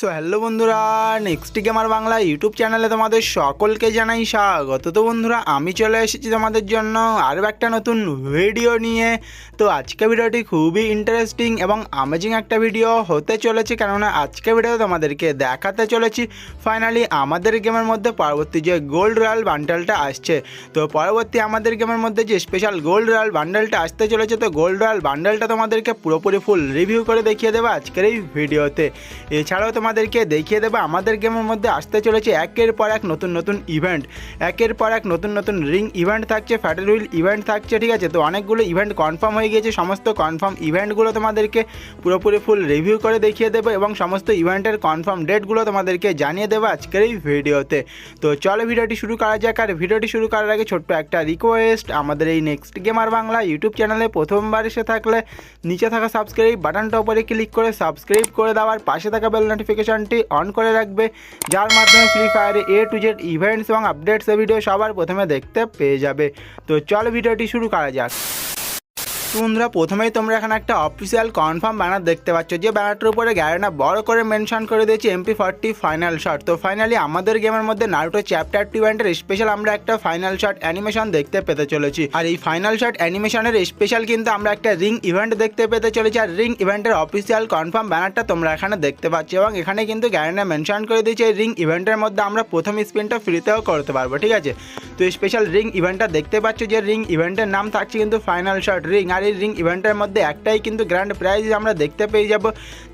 So hello বন্ধুরা next gamer Bangla YouTube চ্যানেলে তোমাদের সকলকে জানাই স্বাগত। তো বন্ধুরা, আমি চলে এসেছি তোমাদের জন্য আরও একটা নতুন ভিডিও নিয়ে। তো আজকে ভিডিওটি খুবই ইন্টারেস্টিং এবং আমেজিং একটা ভিডিও হতে চলেছে, কেননা আজকে ভিডিও তোমাদেরকে দেখাতে চলেছি। ফাইনালি আমাদের গেমের মধ্যে পরবর্তী যে গোল্ড রয়্যাল বান্ডেলটা আসছে, তো পরবর্তী আমাদের গেমের মধ্যে যে স্পেশাল গোল্ড রয়্যাল বান্ডেলটা আসতে চলেছে, তো গোল্ড রয়্যাল বান্ডেলটা তোমাদেরকে পুরোপুরি ফুল রিভিউ করে দেখিয়ে দেবো আজকের এই ভিডিওতে এছাড়াও তোমাদেরকে দেখিয়ে দেবো, আমাদের গেমের মধ্যে আসতে চলেছে একের পর এক নতুন নতুন ইভেন্ট একের পর এক নতুন নতুন রিং ইভেন্ট থাকছে ফ্যাটেল হুইল ইভেন্ট থাকছে, ঠিক আছে? তো অনেকগুলো ইভেন্ট কনফার্ম হয়ে গিয়েছে, সমস্ত কনফার্ম ইভেন্টগুলো তোমাদেরকে পুরোপুরি ফুল রিভিউ করে দেখিয়ে দেবো এবং সমস্ত ইভেন্টের কনফার্ম ডেটগুলো তোমাদেরকে জানিয়ে দেবো আজকের এই ভিডিওতে তো চলো ভিডিওটি শুরু করা যাক, আর ভিডিওটি শুরু করার আগে ছোট্ট একটা রিকোয়েস্ট আমাদের এই নেক্সট গেমার বাংলা ইউটিউব চ্যানেলে প্রথমবার এসে থাকলে, নিচে থাকা সাবস্ক্রাইব বাটনটা উপরে ক্লিক করে সাবস্ক্রাইব করে দেওয়ার পাশে থাকা বেল নোটিফিকেশনটি অন করে রাখবে, যার মাধ্যমে ফ্রি ফায়ারে এ টু জেড ইভেন্টস এবং আপডেটস ভিডিও সবার প্রথমে দেখতে পেয়ে যাবে। তো চল ভিডিওটি শুরু করা যাক। বন্ধুরা প্রথমেই তোমরা এখানে একটা অফিসিয়াল কনফার্ম ব্যানার দেখতে পাচ্ছ। যে ব্যানারটার উপরে গ্যারেনা বড় করে মেনশন করে দিয়েছে এমপি ফর্টি ফাইনাল শট তো ফাইনালি আমাদের গেমের মধ্যে নারুটো চ্যাপ্টার টু ইভেন্টের স্পেশাল আমরা একটা ফাইনাল শট অ্যানিমেশন দেখতে পেতে চলেছি। আর এই ফাইনাল শট অ্যানিমেশনের স্পেশাল কিন্তু আমরা একটা রিং ইভেন্ট দেখতে পেতে চলেছি। আর রিং ইভেন্টের অফিসিয়াল কনফার্ম ব্যানারটা তোমরা এখানে দেখতে পাচ্ছ এবং এখানে কিন্তু গ্যারেনা মেনশন করে দিয়েছে এই রিং ইভেন্টের মধ্যে আমরা প্রথম স্পিনটা ফ্রিতেও করতে পারব, ঠিক আছে? তো স্পেশাল রিং ইভেন্টটা দেখতে পাচ্ছ যে রিং ইভেন্টের নাম থাকছে কিন্তু ফাইনাল শট রিং আর এই রিং ইভেন্টের মধ্যে একটাই কিন্তু গ্র্যান্ড প্রাইজ আমরা দেখতে পেয়ে যাব,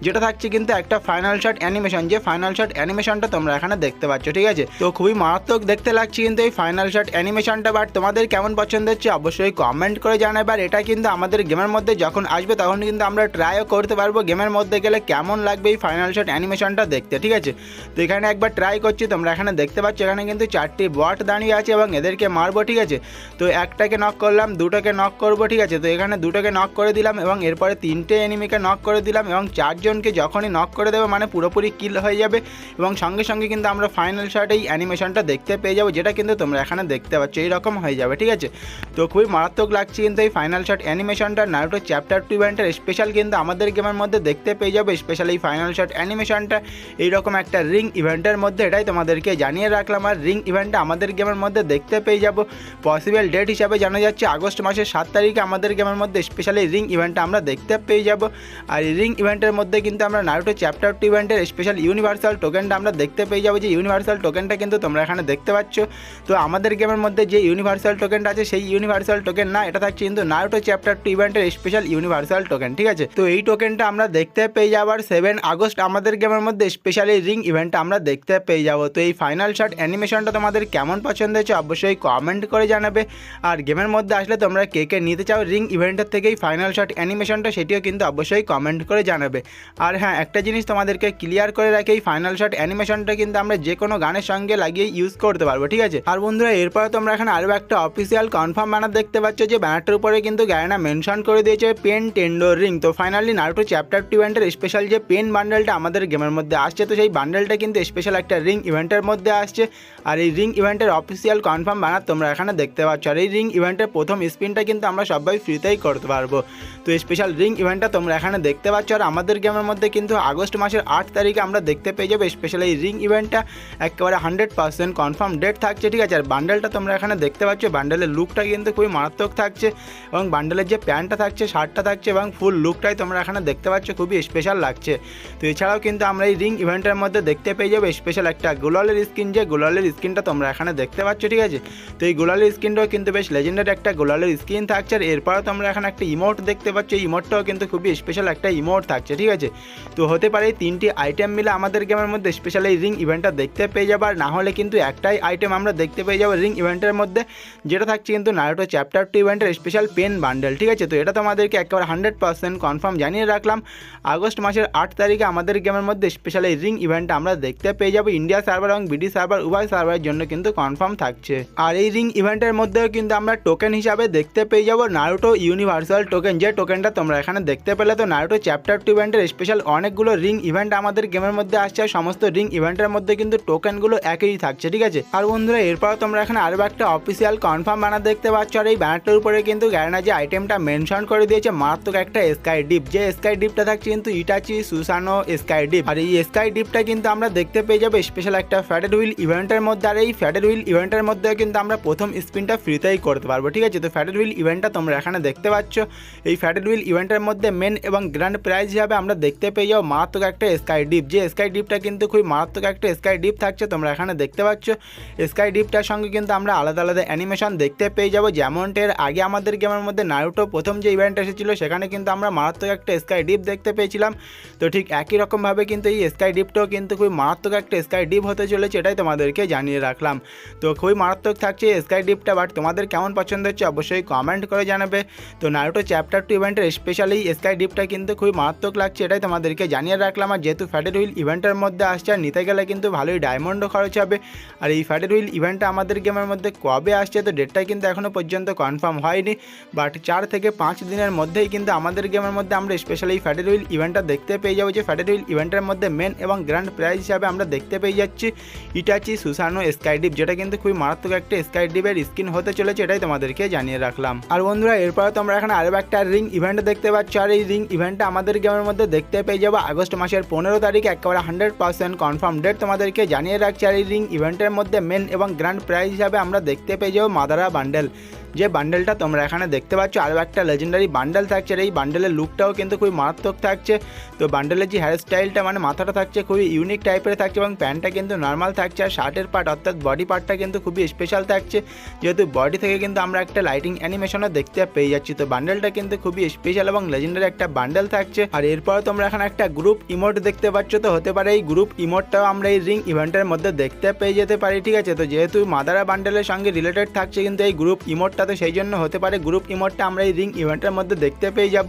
যেটা থাকছে কিন্তু একটা ফাইনাল শট অ্যানিমেশন যে ফাইনাল শট অ্যানিমেশনটা তোমরা এখানে দেখতে পাচ্ছ, ঠিক আছে? তো খুবই মারাত্মক দেখতে লাগছে কিন্তু এই ফাইনাল শট অ্যানিমেশনটা বাট তোমাদের কেমন পছন্দ হচ্ছে অবশ্যই কমেন্ট করে জানাবে, আর এটা কিন্তু আমাদের গেমের মধ্যে যখন আসবে, তখন কিন্তু আমরা ট্রাইও করতে পারব গেমের মধ্যে গেলে কেমন লাগবে এই ফাইনাল শট অ্যানিমেশনটা দেখতে, ঠিক আছে? তো এখানে একবার ট্রাই করছি, তোমরা এখানে দেখতে পাচ্ছ, এখানে কিন্তু চারটি বট দাঁড়িয়ে আছে এবং এদেরকে মারবো, ঠিক আছে? তো একটাকে নক করলাম, দুটোকে নক করব, ঠিক আছে? তো এখানে দুটোকে নক করে দিলাম এবং এরপরে তিনটে এনিমিকে নক করে দিলাম এবং চারজনকে যখনই নক করে দেবে মানে পুরোপুরি কিল হয়ে যাবে এবং সঙ্গে সঙ্গে কিন্তু আমরা ফাইনাল শট এই অ্যানিমেশনটা দেখতে পেয়ে যাব, যেটা কিন্তু তোমরা এখানে দেখতে পাচ্ছ, এইরকম হয়ে যাবে, ঠিক আছে? তো খুবই মারাত্মক লাগছে কিন্তু এই ফাইনাল শট অ্যানিমেশনটা নারুটো চ্যাপ্টার টু ইভেন্টের স্পেশাল কিন্তু আমাদের গেমের মধ্যে দেখতে পেয়ে যাবে স্পেশাল এই ফাইনাল শট অ্যানিমেশনটা এইরকম একটা রিং ইভেন্টের মধ্যে, এটাই তোমাদেরকে জানিয়ে রাখলাম, আর রিং ইভেন্টটা আমাদের গেমের মধ্যে দেখতে পেয়ে যাব পসিবল ডেট হিসাবে জানা যাচ্ছে আগস্ট মাসের সাত তারিখে আমাদের গেমের মধ্যে স্পেশালি রিং ইভেন্টটা আমরা দেখতে পেয়ে যাব। আর রিং ইভেন্টের মধ্যে কিন্তু আমরা নারুটো চ্যাপ্টার টু ইভেন্টের স্পেশাল ইউনিভার্সাল টোকেনটা আমরা দেখতে পেয়ে যাব। যে ইউনিভার্সাল টোকেনটা কিন্তু তোমরা এখানে দেখতে পাচ্ছ। তো আমাদের গেমের মধ্যে যে ইউনিভার্সাল টোকেনটা আছে, সেই ইউনিভার্সাল টোকেন না, এটা থাকছে কিন্তু নারুটো চ্যাপ্টার টু ইভেন্টের স্পেশাল ইউনিভার্সাল টোকেন ঠিক আছে? তো এই টোকেনটা আমরা দেখতে পেয়ে যাবার সেভেন আগস্ট আমাদের গেমের মধ্যে স্পেশালি রিং ইভেন্টটা আমরা দেখতে পেয়ে যাব। তো এই ফাইনাল শট অ্যানিমেশনটা তোমাদের কেমন পছন্দ হয়েছে, অবশ্যই কমেন্ট করে জানাবে। আর গেমের মধ্যে আসলে তোমরা কে কে নিতে চাও রিং ইভেন্টের থেকেই ফাইনাল শট অ্যানিমেশনটা সেটিও কিন্তু অবশ্যই কমেন্ট করে জানাবে। আর হ্যাঁ একটা জিনিস তোমাদেরকে ক্লিয়ার করে রাখি, এই ফাইনাল শট অ্যানিমেশনটা কিন্তু আমরা যে কোনো গানের সঙ্গে লাগিয়ে ইউজ করতে পারব, ঠিক আছে? আর বন্ধুরা, এরপরে তোমরা এখানে আরও একটা অফিসিয়াল কনফার্ম ব্যানার দেখতে পাচ্ছ যে ব্যানারটার উপরে কিন্তু গ্যারেনা মেনশন করে দিয়েছে পেন টেন্ডোর রিং তো ফাইনালি নারুটো চ্যাপ্টার টু ইভেন্টের স্পেশাল যে পেন বান্ডেলটা আমাদের গেমের মধ্যে আসছে, তো সেই বান্ডেলটা কিন্তু স্পেশাল একটা রিং ইভেন্টের মধ্যে আসছে। আর এই রিং ইভেন্টের অফিসিয়াল কনফার্ম ব্যানার তোমরা এখানে দেখতে পাচ্ছ। আর এই রিং ইভেন্টের প্রথম স্পিনটা কিন্তু আমরা সবাই ফ্রিতেই করতে পারব। তো স্পেশাল রিং ইভেন্টটা তোমরা এখানে দেখতে পাচ্ছ। আর আমাদের গেমের মধ্যে কিন্তু আগস্ট মাসের আট তারিখে আমরা দেখতে পেয়ে যাব স্পেশাল এই রিং ইভেন্টটা একেবারে হান্ড্রেড পার্সেন্ট কনফার্ম ডেট থাকছে, ঠিক আছে? আর বান্ডেলটা তোমরা এখানে দেখতে পাচ্ছ বান্ডেলের লুকটা কিন্তু খুবই মারাত্মক থাকছে এবং বান্ডেলের যে প্যান্টটা থাকছে শার্টটা থাকছে এবং ফুল লুকটাই তোমরা এখানে দেখতে পাচ্ছ, খুবই স্পেশাল লাগছে। তো এছাড়াও কিন্তু আমরা এই রিং ইভেন্টের মধ্যে দেখতে পেয়ে যাব স্পেশাল একটা গোলালের স্কিন যে গোলালের স্কিনটা তোমরা এখানে দেখতে পাচ্ছ, ঠিক আছে? তো এই গোলালের স্কিনটাও কিন্তু বেশ লেজেন্ডারি একটা গোলালের স্কিন থাকছে। আর এরপরেও তোমরা এখানে একটা ইমোট দেখতে পাচ্ছ, এই ইমোটটাও কিন্তু খুবই স্পেশাল একটা ইমোট থাকছে, ঠিক আছে? তো হতে পারে তিনটি আইটেম মিলে আমাদের গেমের মধ্যে স্পেশাল এই রিং ইভেন্টটা দেখতে পেয়ে যাব, আর না হলে কিন্তু একটাই আইটেম আমরা দেখতে পেয়ে যাব রিং ইভেন্টের মধ্যে, যেটা থাকছে কিন্তু নারোটো চ্যাপ্টার টু ইভেন্টের স্পেশাল পেন বান্ডেল ঠিক আছে? তো এটা তোমাদেরকে একেবারে হান্ড্রেড পার্সেন্ট কনফার্ম জানিয়ে রাখলাম, আগস্ট মাসের আট তারিখে আমাদের গেমের মধ্যে স্পেশাল এই রিং ইভেন্টটা আমরা দেখতে পেয়ে যাব ইন্ডিয়া সার্ভার এবং বিডি সার্ভার উভয় সার্ভারের জন্য কিন্তু কনফার্ম থাকছে। আর এই রিং ইভেন্টের মধ্যেও কিন্তু আমরা টোকেন হিসাবে দেখতে পেয়ে যাব নারোটো ইউনি ইউনিভার্সাল টোকেন যে টোকেনটা তোমরা এখানে দেখতে পেলে, তো নারুটো চ্যাপ্টার টু ইভেন্টের স্পেশাল অনেকগুলো রিং ইভেন্ট আমাদের গেমের মধ্যে আসছে, আর সমস্ত রিং ইভেন্টের মধ্যে কিন্তু টোকেনগুলো একই থাকছে, ঠিক আছে? আর বন্ধুরা, এরপর তোমরা এখানে আরও একটা অফিসিয়াল কনফার্ম ব্যানার দেখতে পাচ্ছ, আর এই ব্যানারটার উপরে কিন্তু গ্যারেনা যে আইটেমটা মেনশন করে দিয়েছে, মারাত্মক একটা স্কাই ডিপ যে স্কাই ডিপটা থাকছে কিন্তু ইটাচি সুসানো স্কাই ডিপ আর এই স্কাই ডিপটা কিন্তু আমরা দেখতে পেয়ে যাব স্পেশাল একটা ফ্যাটেড হুইল ইভেন্টের মধ্যে, আর এই ফ্যাটেড হুইল ইভেন্টের মধ্যে কিন্তু আমরা প্রথম স্পিনটা ফ্রিতেই করতে পারব, ঠিক আছে? তো ফ্যাটেড হুইল ইভেন্টটা তোমরা এখানে দেখতে পাচ্ছ। এই ফ্যাটেড হুইল ইভেন্টের মধ্যে মেন এবং গ্র্যান্ড প্রাইজ হিসাবে আমরা দেখতে পেয়ে যাব মারাত্মক একটা স্কাই ডিপ যে স্কাই ডিপটা কিন্তু খুবই মারাত্মক একটা স্কাই ডিপ থাকছে, তোমরা এখানে দেখতে পাচ্ছ। স্কাই ডিপটার সঙ্গে কিন্তু আমরা আলাদা আলাদা অ্যানিমেশন দেখতে পেয়ে যাব। যেমনটের আগে আমাদের গেমের মধ্যে নারুটো প্রথম যে ইভেন্ট এসেছিল, সেখানে কিন্তু আমরা মারাত্মক একটা স্কাই ডিপ দেখতে পেয়েছিলাম। তো ঠিক একই রকমভাবে কিন্তু এই স্কাই ডিপটাও কিন্তু খুবই মারাত্মক একটা স্কাই ডিপ হতে চলেছে, এটাই তোমাদেরকে জানিয়ে রাখলাম। তো খুবই মারাত্মক থাকছে স্কাই ডিপটা বাট তোমাদের কেমন পছন্দ হচ্ছে অবশ্যই কমেন্ট করে জানাবে। তো নারুটো চ্যাপ্টার টু ইভেন্টের স্পেশালি স্কাই ডিপটা কিন্তু খুবই মারাত্মক লাগছে, এটাই তোমাদেরকে জানিয়ে রাখলাম। আর যেহেতু ফ্যাটেড হুইল ইভেন্টের মধ্যে আসছে, আর নিতে গেলে কিন্তু ভালোই ডায়মন্ডও খরচ হবে। আর এই ফ্যাটেড হুইল ইভেন্টটা আমাদের গেমের মধ্যে কবে আসছে, তো ডেটটা কিন্তু এখনও পর্যন্ত কনফার্ম হয়নি। বাট চার থেকে পাঁচ দিনের মধ্যেই কিন্তু আমাদের গেমের মধ্যে আমরা স্পেশালি ফ্যাটেড হুইল ইভেন্টটা দেখতে পেয়ে যাব, যে ফ্যাটেড হুইল ইভেন্টের মধ্যে মেন এবং গ্র্যান্ড প্রাইজ হিসাবে আমরা দেখতে পেয়ে যাচ্ছি ইটাচি সুসানো স্কাইডিপ যেটা কিন্তু খুবই মারাত্মক একটা স্কাইডিপের স্কিন হতে চলেছে, এটাই তোমাদেরকে জানিয়ে রাখলাম। আর বন্ধুরা এরপরে তোমরা এখানে আরও একটা রিং ইভেন্ট দেখতে পাচ্ছি। আর এই রিং ইভেন্টটা আমাদের গেমের মধ্যে দেখতে পেয়ে যাব। আগস্ট মাসের পনেরো তারিখ একেবারে হান্ড্রেড পার্সেন্ট কনফার্ম ডেট তোমাদেরকে জানিয়ে রাখছি। আর এই রিং ইভেন্টের মধ্যে মেন এবং গ্র্যান্ড প্রাইজ হিসাবে আমরা দেখতে পেয়ে যাব মাদারা বান্ডেল যে বান্ডেলটা তোমরা এখানে দেখতে পাচ্ছ, আরও একটা লেজেন্ডারি বান্ডেল থাকছে। আর এই বান্ডেলের লুকটাও কিন্তু খুবই মারাত্মক থাকছে। তো বান্ডেলের যে হেয়ার স্টাইলটা মানে মাথাটা থাকছে খুবই ইউনিক টাইপের থাকছে এবং প্যান্টটা কিন্তু নর্মাল থাকছে আর শার্টের পার্ট অর্থাৎ বডি পার্টটা কিন্তু খুবই স্পেশাল থাকছে। যেহেতু বডি থেকে কিন্তু আমরা একটা লাইটিং অ্যানিমেশনও দেখতে পেয়ে যাচ্ছি। তো বান্ডেলটা কিন্তু খুবই স্পেশাল এবং লেজেন্ডারি একটা বান্ডেল থাকছে। আর এরপর তোমরা এখানে একটা গ্রুপ ইমোট দেখতে পাচ্ছ। তো হতে পারে এই গ্রুপ ইমোটটাও আমরা এই রিং ইভেন্টের মধ্যে দেখতে পেয়ে যেতে পারি, ঠিক আছে? তো যেহেতু মাদারা বান্ডেলের সঙ্গে রিলেটেড থাকছে, কিন্তু এই গ্রুপ ইমোটটা তো সেই জন্য হতে পারে গ্রুপ ইমোটটা আমরা এই রিং ইভেন্টের মধ্যে দেখতে পেয়ে যাব।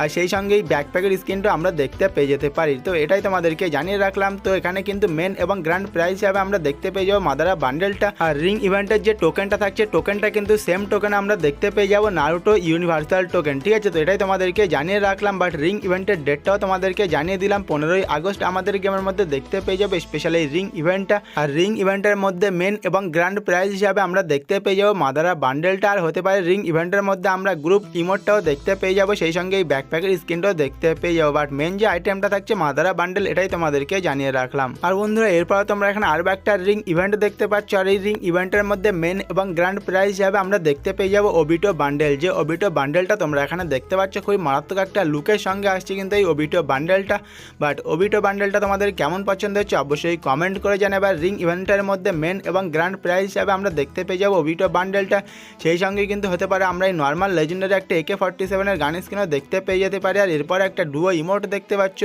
আর সেই সঙ্গে এই ব্যাকপ্যাকের স্ক্রিনটা আমরা দেখতে পেয়ে যেতে পারি। তো এটাই তোমাদেরকে জানিয়ে রাখলাম। তো এখানে কিন্তু মেন এবং গ্র্যান্ড প্রাইজ হিসাবে আমরা দেখতে পেয়ে যাব মাদারা বান্ডেলটা আর রিং ইভেন্টের যে টোকেনটা থাকছে টোকেনটা কিন্তু সেম টোকেন আমরা দেখতে পেয়ে যাব নারুটো ইউনিভার্সাল টোকেন ঠিক আছে? তো এটাই তোমাদেরকে জানিয়ে রাখলাম। বাট রিং ইভেন্টের ডেটটাও তোমাদেরকে জানিয়ে দিলাম। পনেরোই আগস্ট আমাদের গেমের মধ্যে দেখতে পেয়ে যাব স্পেশাল রিং ইভেন্টটা আর রিং ইভেন্টের মধ্যে মেন এবং গ্র্যান্ড প্রাইজ হিসাবে আমরা দেখতে পেয়ে যাব মাদারা বান্ডেলটা আর হতে পারে রিং ইভেন্টের মধ্যে আমরা গ্রুপ ইমোটটাও দেখতে পেয়ে যাব, সেই সঙ্গে এই ব্যাকপ্যাকের স্ক্রিনটাও দেখতে পেয়ে যাব। বাট মেন যে আইটেমটা থাকছে মাদারা বান্ডেল এটাই তোমাদেরকে জানিয়ে রাখলাম। আর বন্ধুরা এরপর তোমরা এখানে আরও একটা রিং ইভেন্ট দেখতে পাচ্ছ, আর এই রিং ইভেন্টের মধ্যে মেন এবং গ্র্যান্ড প্রাইজ হিসাবে আমরা দেখতে পেয়ে যাব ওবিটো বান্ডেল যে ওবিটো বান্ডেলটা তোমরা এখানে দেখতে পাচ্ছ, খুবই মারাত্মক একটা লুকের সঙ্গে আসছে কিন্তু এই ওবিটো বান্ডেলটা বাট ওবিটো বান্ডেলটা তোমাদের কেমন পছন্দ হচ্ছে, অবশ্যই কমেন্ট করে জানাবে। রিং ইভেন্টের মধ্যে মেন এবং গ্র্যান্ড প্রাইজ হিসাবে আমরা দেখতে পেয়ে যাব ওবিটো বান্ডেলটা সেই সঙ্গে কিন্তু হতে পারে। আমরা এই নর্মাল লেজেন্ডারি একটা একে ফর্টি সেভেনের গান স্ক্রিনও দেখতে পেয়ে যেতে পারি। আর এরপরে একটা ডুয়ো ইমোট দেখতে পাচ্ছ।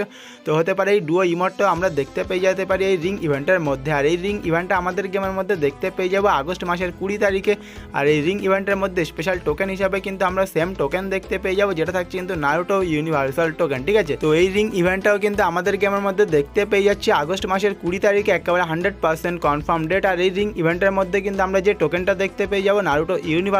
তো হতে পারে এই ডুয়ো ইমোটটাও আমরা দেখতে পেয়ে যেতে পারি এই রিং ইভেন্টের মধ্যে। আর এই রিং ইভেন্টটা আমাদের গেমের মধ্যে দেখতে পেয়ে যাব আগস্ট মাসের কুড়ি তারিখে। আর এই রিং ইভেন্টের মধ্যে স্পেশাল টোকেন হিসাবে কিন্তু আমরা সেম টোকেন দেখতে পেয়ে যাব। যেটা থাকছে কিন্তু নারুটো ইউনিভার্সাল টোকেন ঠিক আছে? তো এই রিং ইভেন্টটাও কিন্তু আমাদের গেমের মধ্যে দেখতে পেয়ে যাচ্ছি। আগস্ট মাসের কুড়ি তারিখে একেবারে হান্ড্রেড পার্সেন্ট কনফার্ম ডেট আর এই রিং ইভেন্টের মধ্যে কিন্তু আমরা যে টোকেনটা দেখতে পেয়ে যাব নারুটো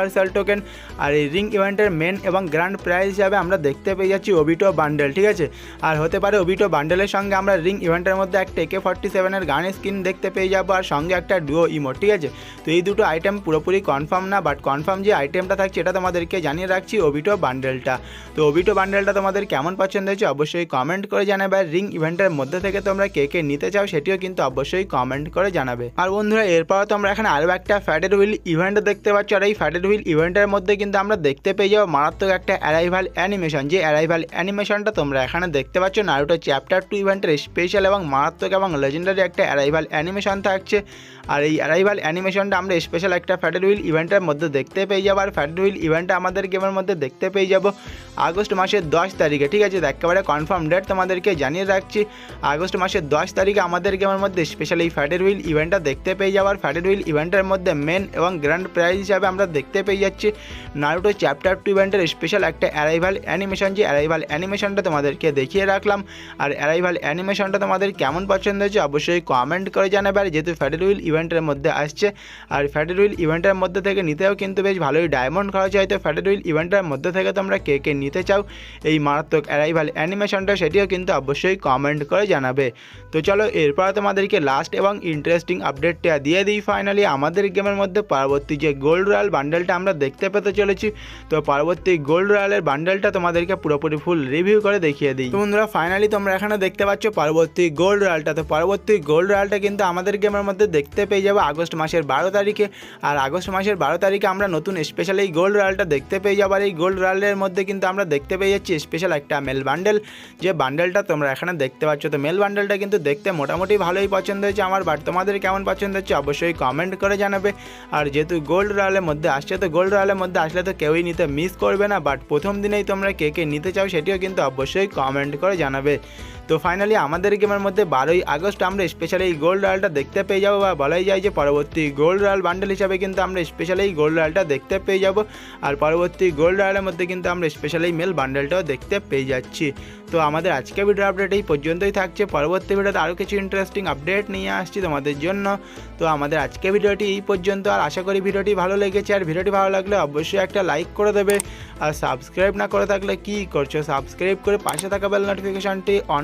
ইউনিভার্সাল টোকেন আর এই রিং ইভেন্টের মেন এবং গ্র্যান্ড প্রাইজ হিসাবে আমরা দেখতে পেয়ে যাচ্ছি ওবিটো বান্ডেল ঠিক আছে? আর হতে পারে ওবিটো বান্ডেলের সঙ্গে আমরা রিং ইভেন্টের মধ্যে একটা একে ফর্টি সেভেনের গানের স্ক্রিন দেখতে পেয়ে যাব আর সঙ্গে একটা ডুয়ো ইমোট ঠিক আছে? তো এই দুটো আইটেম পুরোপুরি কনফার্ম না বাট কনফার্ম যে আইটেমটা থাকছে এটা তোমাদেরকে জানিয়ে রাখছি ওবিটো বান্ডেলটা তো ওবিটো বান্ডেলটা তোমাদের কেমন পছন্দ হয়েছে অবশ্যই কমেন্ট করে জানাবে আর রিং ইভেন্টের মধ্যে থেকে তোমরা কে কে নিতে চাও সেটিও কিন্তু অবশ্যই কমেন্ট করে জানাবে। আর বন্ধুরা এরপর তোমরা এখানে আরও একটা ফ্যাটেড হুইল ইভেন্ট দেখতে পাচ্ছ, আর এই ফ্যাটেড হুইল ইভেন্টের মধ্যে কিন্তু আমরা দেখতে পেয়ে যাব মারাত্মক একটা অ্যারাইভাল অ্যানিমেশন যে অ্যারাইভাল অ্যানিমেশনটা তোমরা এখানে দেখতে পাচ্ছ নারুটো চ্যাপ্টার টু ইভেন্টের স্পেশাল এবং মারাত্মক এবং লেজেন্ডারি একটা অ্যারাইভাল অ্যানিমেশন থাকছে। আর এই অ্যারাইভাল অ্যানিমেশনটা আমরা স্পেশাল একটা ফ্যাটেড হুইল ইভেন্টের মধ্যে দেখতে পেয়ে যাব। আর ফ্যাটেড হুইল ইভেন্টটা আমাদের গেমের মধ্যে দেখতে পেয়ে যাব আগস্ট মাসের দশ তারিখে, ঠিক আছে? একেবারে কনফার্ম ডেট তোমাদেরকে জানিয়ে রাখছি। আগস্ট মাসের দশ তারিখে আমাদের গেমের মধ্যে স্পেশাল এই ফ্যাটেড হুইল ইভেন্টটা দেখতে পেয়ে যাব। আর ফ্যাটেড হুইল ইভেন্টের মধ্যে মেন এবং গ্র্যান্ড প্রাইজ হিসাবে আমরা দেখতে দেখতে পেয়ে যাচ্ছি। নারুটো চ্যাপ্টার টু ইভেন্টের স্পেশাল একটা অ্যারাইভাল অ্যানিমেশন যে অ্যারাইভাল অ্যানিমেশনটা তোমাদেরকে দেখিয়ে রাখলাম। আর অ্যারাইভাল অ্যানিমেশনটা তোমাদের কেমন পছন্দ হয়েছে অবশ্যই কমেন্ট করে জানাবে। আর যেহেতু ফ্যাটেল হুইল ইভেন্টের মধ্যে আসছে, আর ফ্যাটেল হুইল ইভেন্টের মধ্যে থেকে নিতেও কিন্তু বেশ ভালোই ডায়মন্ড খরচ হয়। তো ফ্যাটেল হুইল ইভেন্টের মধ্যে থেকে তোমরা কে কে নিতে চাও এই মারাত্মক অ্যারাইভাল অ্যানিমেশনটা সেটিও কিন্তু অবশ্যই কমেন্ট করে জানাবে। তো চলো এরপর তোমাদেরকে লাস্ট এবং ইন্টারেস্টিং আপডেটটা দিয়ে দিই ফাইনালি আমাদের গেমের মধ্যে পরবর্তী যে গোল্ড রয়্যাল বান্ডেলটা আমরা দেখতে পেতে চলেছি। তো পরবর্তী গোল্ড রয়্যালের বান্ডেলটা তোমাদেরকে পুরোপুরি ফুল রিভিউ করে দেখিয়ে দিই। তো বন্ধুরা ফাইনালি তোমরা এখানে দেখতে পাচ্ছ পরবর্তী গোল্ড রয়্যালটা। তো পরবর্তী গোল্ড রয়্যালটা কিন্তু আমাদের গেমের মধ্যে দেখতে পেয়ে যাব আগস্ট মাসের বারো তারিখে। আর আগস্ট মাসের বারো তারিখে আমরা নতুন স্পেশাল এই গোল্ড রয়্যালটা দেখতে পেয়ে যাব। আর এই গোল্ড রয়্যালের মধ্যে কিন্তু আমরা দেখতে পেয়ে যাচ্ছি স্পেশাল একটা মেল বান্ডেল যে বান্ডেলটা তোমরা এখানে দেখতে পাচ্ছ। তো মেল বান্ডেলটা কিন্তু দেখতে মোটামুটি ভালোই পছন্দ হয়েছে আমার। বাট তোমাদের কেমন পছন্দ হচ্ছে অবশ্যই কমেন্ট করে জানাবে। আর যেহেতু গোল্ড রয়্যালের মধ্যে আসছে তো গোল্ড রয়্যালের মধ্যে আসলে তো কেউই নিতে মিস করবে না বাট প্রথম দিনেই তোমরা কে কে নিতে চাও সেটিও কিন্তু অবশ্যই কমেন্ট করে জানাবে। তো ফাইনালি আমাদের গেমের মধ্যে বারোই আগস্ট আমরা স্পেশালি এই গোল্ড রয়্যালটা দেখতে পেয়ে যাব বা বলাই যায় যে পরবর্তী গোল্ড রয়্যাল বান্ডেল হিসাবে কিন্তু আমরা স্পেশালি এই গোল্ড রয়্যালটা দেখতে পেয়ে যাব। আর পরবর্তী গোল্ড রয়্যালের মধ্যে কিন্তু আমরা স্পেশালি মেল বান্ডেলটাও দেখতে পেয়ে যাচ্ছি। তো আমাদের আজকে ভিডিও আপডেট এই পর্যন্তই থাকছে। পরবর্তী ভিডিওতে আরও কিছু ইন্টারেস্টিং আপডেট নিয়ে আসছি তোমাদের জন্য। তো আমাদের আজকে ভিডিওটি এই পর্যন্ত। আর আশা করি ভিডিওটি ভালো লেগেছে। আর ভিডিওটি ভালো লাগলে অবশ্যই একটা লাইক করে দেবে। আর সাবস্ক্রাইব না করে থাকলে কি করছ? সাবস্ক্রাইব করে পাশে থাকা বেল নোটিফিকেশনটি অন